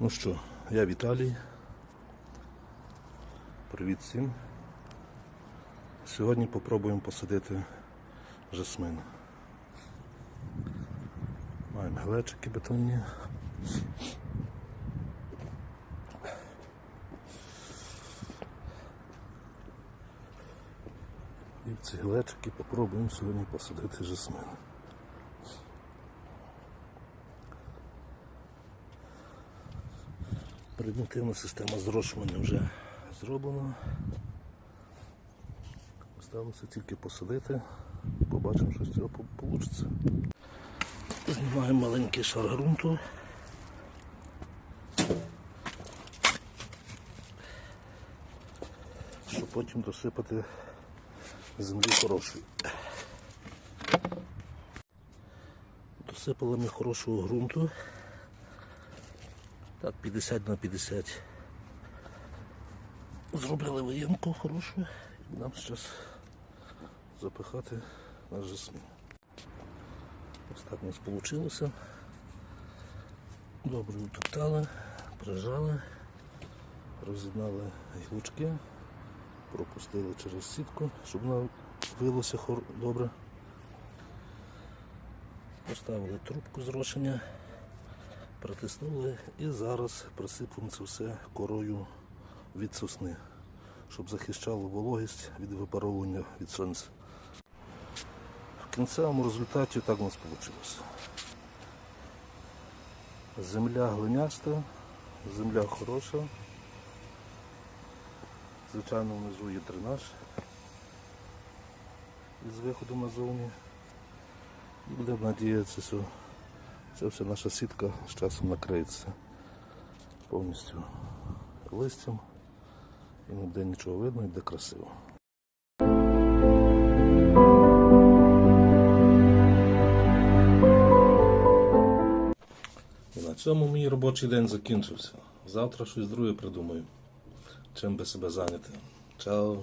Ну що, я Віталій. Привіт всім. Сьогодні попробуємо посадити жасмин. Маємо глечики бетонні. І в ці глечики попробуємо сьогодні посадити жасмин. Превентивна система зрошування вже зроблена. Осталося тільки посадити побачимо, що з цього вийде. Знімаємо маленький шар ґрунту. Щоб потім досипати землі хорошої. Досипали ми хорошого ґрунту. Так, 50 на 50. Зробили виємку хорошу нам зараз запихати наш жасмін. Ось так у нас вийшло. Добре утоптали, прижали, роз'єднали гілочки, пропустили через сітку, щоб вона вилося добре. Поставили трубку зрошення притиснули і зараз присипемо це все корою від сосни, щоб захищало вологість від випаровування від сонця. В кінцевому результаті так у нас вийшло. Земля глиняста, земля хороша. Звичайно, внизу є дренаж із виходу назовні. І будемо надіятися, що це все наша сітка з часом накриється повністю листям і не буде нічого видно буде красиво. І на цьому мій робочий день закінчився. Завтра щось друге придумаю. Чим би себе зайняти. Чао!